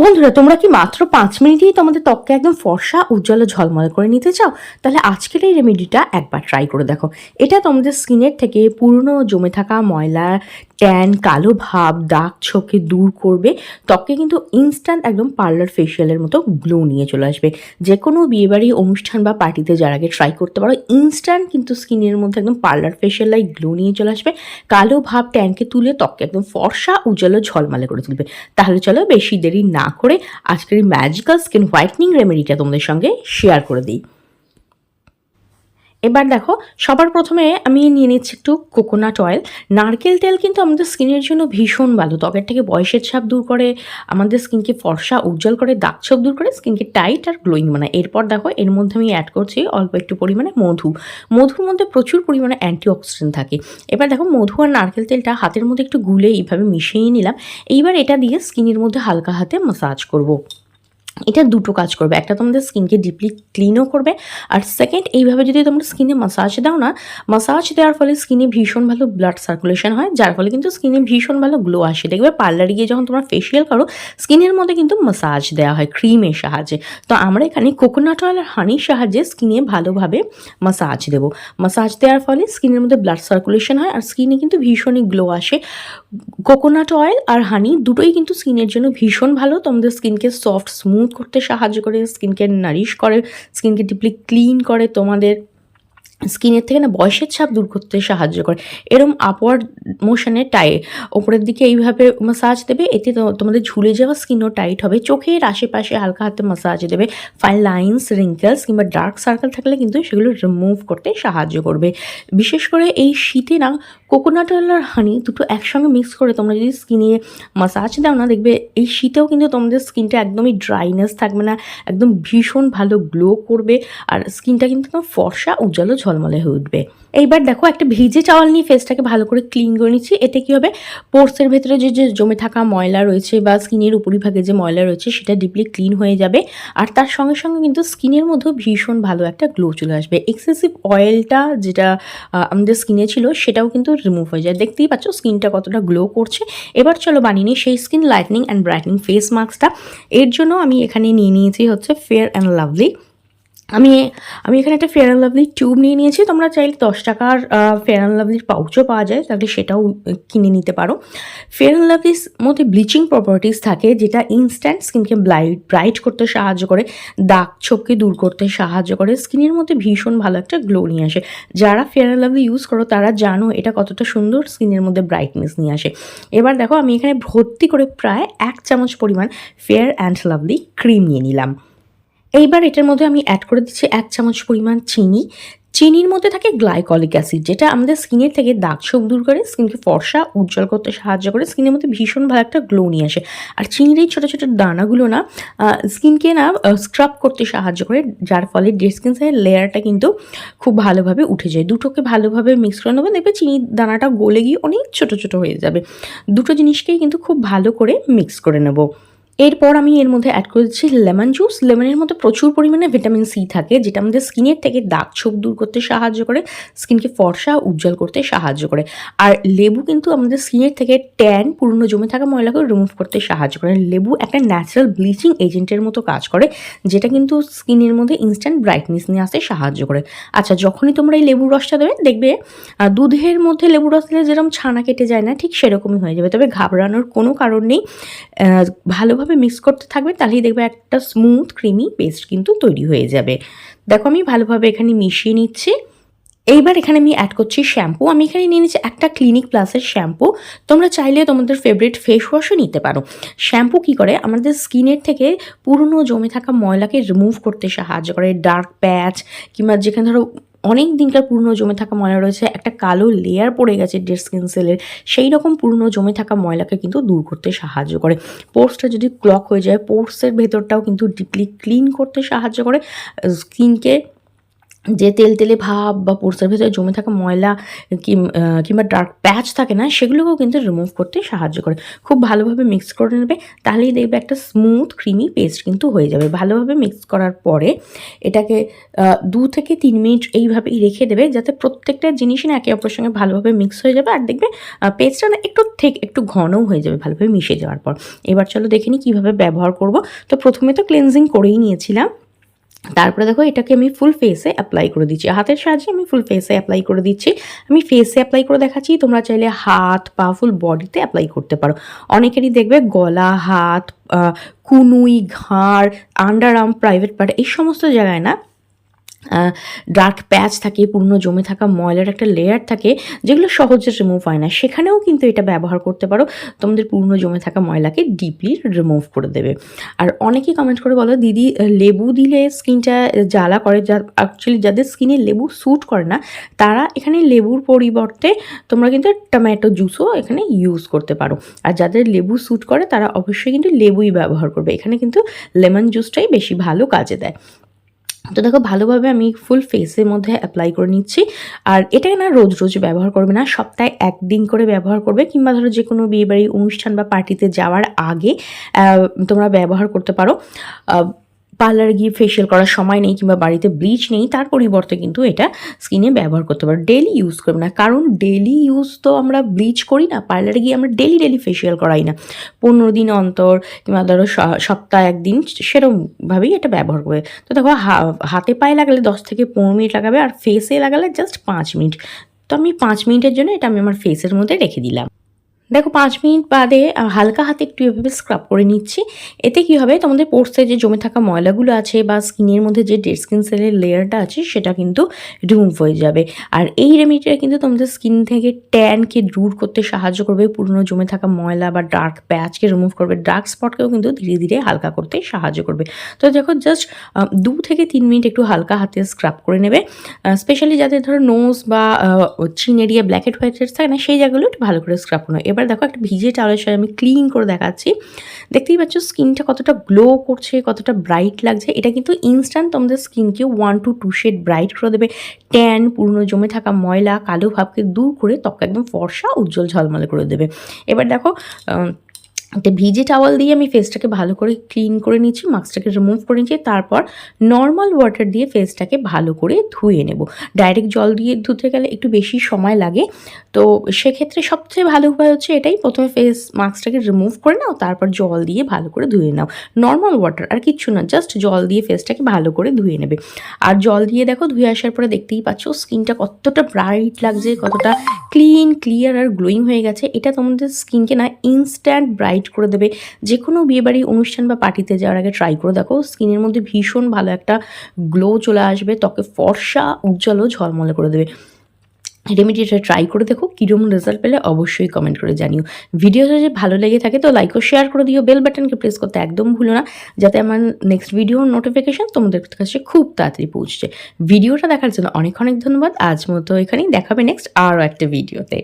বন্ধুরা, তোমরা কি মাত্র পাঁচ মিনিটেই তোমাদের ত্বককে একদম ফর্সা, উজ্জ্বল ঝলমলে করে নিতে চাও? তাহলে আজকের এই রেমেডিটা একবার ট্রাই করে দেখো। এটা তোমাদের স্কিনের থেকে পুরনো জমে থাকা ময়লা ট্যান কালো ভাব দাগ ছোপকে দূর করবে ত্বকে কিন্তু ইনস্ট্যান্ট একদম পার্লার ফেশিয়ালের মতো গ্লো নিয়ে চলে আসবে। যে কোনো বিয়েবাড়ি অনুষ্ঠান বা পার্টিতে যার আগে ট্রাই করতে পারো ইনস্ট্যান্ট কিন্তু স্কিনের মধ্যে একদম পার্লার ফেশিয়াল লাইক গ্লো নিয়ে চলে আসবে। কালো ভাব ট্যানকে তুলে ত্বককে একদম ফর্সা, উজ্জ্বল, ঝলমালে করে তুলবে। তাহলে চলো বেশি দেরি না করে আজকের ম্যাজিক্যাল স্কিন হোয়াইটনিং রেমেডিটা তোমাদের সঙ্গে শেয়ার করে দিই। এবার দেখো, সবার প্রথমে আমি নিয়ে নিচ্ছি একটু কোকোনাট অয়েল নারকেল তেল কিন্তু আমাদের স্কিনের জন্য ভীষণ ভালো। ত্বকের থেকে বয়সের ছাপ দূর করে, আমাদের স্কিনকে ফর্সা, উজ্জ্বল করে, দাগ ছাপ দূর করে স্কিনকে টাইট আর গ্লোয়িং বানায়। এরপর দেখো, এর মধ্যে আমি অ্যাড করছি অল্প একটু পরিমাণে মধু। মধুর মধ্যে প্রচুর পরিমাণে অ্যান্টিঅক্সিডেন্ট থাকে। এবার দেখো, মধু আর নারকেল তেলটা হাতের মধ্যে একটু গুলে এইভাবে মিশিয়ে নিলাম। এইবার এটা দিয়ে স্কিনের মধ্যে হালকা হাতে মাসাজ করব। এটা দুটো কাজ করবে। একটা তোমাদের স্কিনকে ডিপলি ক্লিনও করবে আর সেকেন্ড এইভাবে যদি তোমরা স্কিনে মাসাজ দাও না মাসাজ দেওয়ার ফলে স্কিনে ভীষণ ভালো ব্লাড সার্কুলেশন হয়, যার ফলে কিন্তু স্কিনে ভীষণ ভালো গ্লো আসে। দেখবে পার্লারে গিয়ে যখন তোমরা ফেসিয়াল করো, স্কিনের মধ্যে কিন্তু মাসাজ দেওয়া হয় ক্রিমের সাহায্যে। তো আমরা এখানে কোকোনাট অয়েল আর হানির সাহায্যে স্কিনে ভালোভাবে মাসাজ দেবো। মাসাজ দেওয়ার ফলে স্কিনের মধ্যে ব্লাড সার্কুলেশন হয় আর স্কিনে কিন্তু ভীষণই গ্লো আসে। কোকোনাট অয়েল আর হানি দুটোই কিন্তু স্কিনের জন্য ভীষণ ভালো। তোমাদের স্কিনকে সফট স্মুথ করতে সাহায্য করে স্কিনকে নারিশ করে স্কিনকে ডিপলি ক্লিন করে তোমাদের স্কিনের থেকে না বয়সের ছাপ দূর করতে সাহায্য করে। এরম আপওয়ার্ড মোশনে টাই ওপরের দিকে এইভাবে মাসাজ দেবে, এতে তোমাদের ঝুলে যাওয়া স্কিনও টাইট হবে। চোখের আশেপাশে হালকা হাতে মাসাজ দেবে ফাইন লাইন্স রিঙ্কেলস কিংবা ডার্ক সার্কেল থাকলে কিন্তু সেগুলো রিমুভ করতে সাহায্য করবে। বিশেষ করে এই শীতে না কোকোনাট অয়েল আর হানি দুটো একসঙ্গে মিক্স করে তোমরা যদি স্কিনে মাসাজ দাও না, দেখবে এই শীতেও কিন্তু তোমাদের স্কিনটা একদমই ড্রাইনেস থাকবে না, একদম ভীষণ ভালো গ্লো করবে, আর স্কিনটা কিন্তু একদম ফর্সা, উজ্জ্বল ঝলমলে হয়ে উঠবে। এইবার দেখো একটা ভিজে চাওয়াল নিয়ে ফেসটাকে ভালো করে ক্লিন করে নিচ্ছি। এতে কী হবে? পোর্সের ভেতরে যে যে জমে থাকা ময়লা রয়েছে বা স্কিনের উপরিভাগে যে ময়লা রয়েছে, সেটা ডিপলি ক্লিন হয়ে যাবে। আর তার সঙ্গে সঙ্গে কিন্তু স্কিনের মধ্যেও ভীষণ ভালো একটা গ্লো চলে আসবে। এক্সেসিভ অয়েলটা যেটা আমাদের স্কিনে ছিল, সেটাও কিন্তু রিমুভ হয়ে যায়। দেখতেই পাচ্ছ স্কিনটা কতটা গ্লো করছে। এবার চলো বানিয়ে নিই সেই skin lightening and brightening face মাস্কটা এর জন্য আমি এখানে নিয়ে নিয়েছি হচ্ছে ফেয়ার অ্যান্ড লাভলি আমি আমি এখানে একটা ফেয়ার অ্যান্ড লাভলি টিউব নিয়ে নিয়েছি। তোমরা চাইলে দশ টাকার ফেয়ার অ্যান্ড লাভলির পাউচও পাওয়া যায়, তাহলে সেটাও কিনে নিতে পারো। ফেয়ার অ্যান্ড লাভলির মধ্যে ব্লিচিং প্রপার্টিস থাকে, যেটা ইনস্ট্যান্ট স্কিনকে ব্লাইট ব্রাইট করতে সাহায্য করে দাগ ছোপকে দূর করতে সাহায্য করে স্কিনের মধ্যে ভীষণ ভালো একটা গ্লো নিয়ে আসে। যারা ফেয়ার অ্যান্ড লাভলি ইউজ করো, তারা জানো এটা কতটা সুন্দর স্কিনের মধ্যে ব্রাইটনেস নিয়ে আসে। এবার দেখো, আমি এখানে ভর্তি করে প্রায় এক চামচ পরিমাণ ফেয়ার অ্যান্ড লাভলি ক্রিম নিয়ে নিলাম। এইবার এটার মধ্যে আমি অ্যাড করে দিচ্ছি এক চামচ পরিমাণ চিনি। চিনির মধ্যে থাকে গ্লাইকলিক অ্যাসিড যেটা আমাদের স্কিনের থেকে দাগ ছোপ দূর করে স্কিনকে ফর্সা, উজ্জ্বল করতে সাহায্য করে স্কিনের মধ্যে ভীষণ ভালো একটা গ্লো নিয়ে আসে। আর চিনির এই ছোটো ছোটো দানাগুলো না স্কিনকে না স্ক্রাব করতে সাহায্য করে, যার ফলে ডেড স্কিন লেয়ারটা কিন্তু খুব ভালোভাবে উঠে যায়। দুটোকে ভালোভাবে মিক্স করে নেবে, দেখবে চিনির দানাটা গলে গিয়ে অনেক ছোটো ছোটো হয়ে যাবে। দুটো জিনিসকেই কিন্তু খুব ভালো করে মিক্স করে নেব। এরপর আমি এর মধ্যে অ্যাড করে দিচ্ছি লেমন জুস লেমনের মধ্যে প্রচুর পরিমাণে ভিটামিন সি থাকে যেটা আমাদের স্কিনের থেকে দাগ ছোপ দূর করতে সাহায্য করে স্কিনকে ফর্সা উজ্জ্বল করতে সাহায্য করে। আর লেবু কিন্তু আমাদের স্কিনের থেকে ট্যান পুরনো জমে থাকা ময়লাকে রিমুভ করতে সাহায্য করে। লেবু একটা ন্যাচারাল ব্লিচিং এজেন্টের মতো কাজ করে যেটা কিন্তু স্কিনের মধ্যে ইনস্ট্যান্ট ব্রাইটনেস নিয়ে আসতে সাহায্য করে। আচ্ছা যখনই তোমরা এই লেবুর রসটা দেবে দেখবে দুধের মধ্যে লেবু রস দিলে যেরকম ছানা কেটে যায় না ঠিক সেরকমই হয়ে যাবে। তবে ঘাবড়ানোর কোনো কারণ নেই। আহ, ভালোভাবে মিক্স করতে থাকবে, তাহলেই দেখবে একটা স্মুথ ক্রিমি পেস্ট কিন্তু তৈরি হয়ে যাবে। দেখো আমি ভালোভাবে এখানে মিশিয়ে নিচ্ছি। এইবার এখানে আমি অ্যাড করছি শ্যাম্পু আমি এখানে নিয়ে নিচ্ছি একটা ক্লিনিক প্লাসের শ্যাম্পু তোমরা চাইলে তোমাদের ফেভারিট ফেস ওয়াশও নিতে পারো। শ্যাম্পু কি করে? আমাদের স্কিনের থেকে পুরনো জমে থাকা ময়লাকে রিমুভ করতে সাহায্য করে। ডার্ক প্যাচ কিংবা যেখানে ধরো অনেক দিনকার পুরনো জমে থাকা ময়লা রয়েছে, একটা কালো লেয়ার পড়ে গেছে ডেড স্কিন সেলের সেই রকম পুরনো জমে থাকা ময়লাকে কিন্তু দূর করতে সাহায্য করে। পোর্সটা যদি ক্লক হয়ে যায় পোর্সের ভেতরটাও কিন্তু ডিপলি ক্লিন করতে সাহায্য করে। স্কিনকে যে তেল তেলে ভাব বা পোর্সের ভেতরে জমে থাকা ময়লা কিংবা ডার্ক প্যাচ থাকে না, সেগুলোকেও কিন্তু রিমুভ করতে সাহায্য করে। খুব ভালোভাবে মিক্স করে নেবে, তাহলেই দেখবে একটা স্মুথ ক্রিমি পেস্ট কিন্তু হয়ে যাবে। ভালোভাবে মিক্স করার পরে এটাকে দু থেকে তিন মিনিট এইভাবেই রেখে দেবে, যাতে প্রত্যেকটা জিনিসই না একে অপরের সঙ্গে ভালোভাবে মিক্স হয়ে যাবে। আর দেখবে পেস্টটা না একটু ঠিক একটু ঘনও হয়ে যাবে ভালোভাবে মিশে যাওয়ার পর। এবার চলো দেখে নিই কীভাবে ব্যবহার করব। তো প্রথমে তো ক্লিনজিং করেই নিয়েছিলাম। তারপরে দেখো, এটাকে আমি ফুল ফেসে অ্যাপ্লাই করে দিচ্ছি। হাতের সাহায্যে আমি ফুল ফেসে অ্যাপ্লাই করে দিচ্ছি। আমি ফেসে অ্যাপ্লাই করে দেখাচ্ছি, তোমরা চাইলে হাত পা ফুল বডিতে অ্যাপ্লাই করতে পারো। অনেকেরই দেখবে গলা, হাত কুনুই, ঘাড় আন্ডার আর্ম প্রাইভেট পার্ট এই সমস্ত জায়গায় না ডার্ক প্যাচ থাকে পূর্ণ জমে থাকা ময়লার একটা লেয়ার থাকে, যেগুলো সহজে রিমুভ হয় না। সেখানেও কিন্তু এটা ব্যবহার করতে পারো। তোমাদের পূর্ণ জমে থাকা ময়লাকে ডিপলি রিমুভ করে দেবে। আর অনেকেই কমেন্ট করে বলো, দিদি, লেবু দিলে স্কিনটা জ্বালা করে, যা অ্যাকচুয়ালি যাদের স্কিনে লেবু স্যুট করে না, তারা এখানে লেবুর পরিবর্তে তোমরা কিন্তু টমেটো জুসও এখানে ইউজ করতে পারো। আর যাদের লেবু স্যুট করে, তারা অবশ্যই কিন্তু লেবুই ব্যবহার করবে। এখানে কিন্তু লেমন জুসটাই বেশি ভালো কাজে দেয়। তো দেখো, ভালোভাবে আমি ফুল ফেসের মধ্যে অ্যাপ্লাই করে নিচ্ছি। আর এটাকে না রোজ রোজ ব্যবহার করবে না, সপ্তাহে একদিন করে ব্যবহার করবে, কিংবা ধরো যে কোনো বিয়েবাড়ি অনুষ্ঠান বা পার্টিতে যাওয়ার আগে তোমরা ব্যবহার করতে পারো। পার্লারে গিয়ে ফেশিয়াল করার সময় নেই কিংবা বাড়িতে ব্লিচ নেই, তার পরিবর্তে কিন্তু এটা স্কিনে ব্যবহার করতে পারো। ডেলি ইউজ করবে না। কারণ ডেলি ইউজ তো আমরা ব্লিচ করি না, পার্লারে গিয়ে আমরা ডেলি ডেলি ফেশিয়াল করাই না। পনেরো দিন অন্তর কিংবা ধরো সপ্তাহে একদিন সেরমভাবেই এটা ব্যবহার করবে। তো দেখো হাতে পায়ে লাগালে দশ থেকে পনেরো মিনিট লাগাবে আর ফেসে লাগালে জাস্ট পাঁচ মিনিট। তো আমি পাঁচ মিনিটের জন্য এটা আমি আমার ফেসের মধ্যে রেখে দিলাম। দেখো, পাঁচ মিনিট বাদে হালকা হাতে একটু এভাবে স্ক্রাব করে নিচ্ছি। এতে কি হবে? তোমাদের পোর্সে যে জমে থাকা ময়লাগুলো আছে বা স্কিনের মধ্যে যে ডেড স্কিন সেলের লেয়ারটা আছে, সেটা কিন্তু রিমুভ হয়ে যাবে। আর এই রেমিডিটা কিন্তু তোমাদের স্কিন থেকে ট্যানকে দূর করতে সাহায্য করবে, পুরনো জমে থাকা ময়লা বা ডার্ক প্যাচকে রিমুভ করবে। ডার্ক স্পটকেও কিন্তু ধীরে ধীরে হালকা করতে সাহায্য করবে। তো দেখো জাস্ট দু থেকে তিন মিনিট একটু হালকা হাতে স্ক্রাব করে নেবে। স্পেশালি যাদের ধরো নোজ বা চিন এরিয়া ব্ল্যাক এন্ড হোয়াইট থাকে না, সেই জায়গাগুলো একটু ভালো করে স্ক্রাব করো এবার দেখো একটা ভিজে টাওয়ালের সাথে আমি ক্লিন করে দেখাচ্ছি। দেখতেই পাচ্ছ স্কিনটা কতটা গ্লো করছে, কতটা ব্রাইট লাগছে। এটা কিন্তু ইনস্ট্যান্ট তোমাদের স্কিনকে one two two shade bright করে দেবে। ট্যান পুরনো জমে থাকা ময়লা, কালো ভাবকে দূর করে ত্বক একদম ফর্সা, উজ্জ্বল ঝলমলে করে দেবে। এবার দেখো একটা ভিজে টাওয়াল দিয়ে আমি ফেসটাকে ভালো করে ক্লিন করে নিচ্ছি মাস্কটাকে রিমুভ করে নিচ্ছি, তারপর নর্মাল ওয়াটার দিয়ে ফেসটাকে ভালো করে ধুয়ে নেব। ডাইরেক্ট জল দিয়ে ধুতে গেলে একটু বেশি সময় লাগে। তো সেক্ষেত্রে সবচেয়ে ভালো উপায় হচ্ছে এটাই, প্রথমে ফেস মাস্কটাকে রিমুভ করে নাও, তারপর জল দিয়ে ভালো করে ধুয়ে নাও। নর্মাল ওয়াটার আর কিচ্ছু না জাস্ট জল দিয়ে ফেসটাকে ভালো করে ধুয়ে নেবে। আর জল দিয়ে দেখো, ধুয়ে আসার পরে দেখতেই পাচ্ছ স্কিনটা কতটা ব্রাইট লাগছে, কতটা ক্লিন ক্লিয়ার আর গ্লোয়িং হয়ে গেছে। এটা তোমাদের স্কিনকে না ইনস্ট্যান্ট ব্রাইট করে দেবে। যে কোনো বিয়েবাড়ি অনুষ্ঠান বা পার্টিতে যাওয়ার আগে ট্রাই করে দেখো স্কিনের মধ্যে ভীষণ ভালো একটা গ্লো চলে আসবে, ত্বকে ফর্সা, উজ্জ্বল ঝলমলে করে দেবে। রেমিডিটা ট্রাই করে দেখো কীরকম রেজাল্ট পেলে অবশ্যই কমেন্ট করে জানিও। ভিডিওটা যদি ভালো লেগে থাকে তো লাইক ও শেয়ার করে দিও। বেল বাটনকে প্রেস করতে একদম ভুলো না, যাতে আমার নেক্সট ভিডিওর নোটিফিকেশন তোমাদের কাছে খুব তাড়াতাড়ি পৌঁছছে ভিডিওটা দেখার জন্য অনেক অনেক ধন্যবাদ। আজ মতো এখানেই দেখাবে নেক্সট আরও একটা ভিডিওতে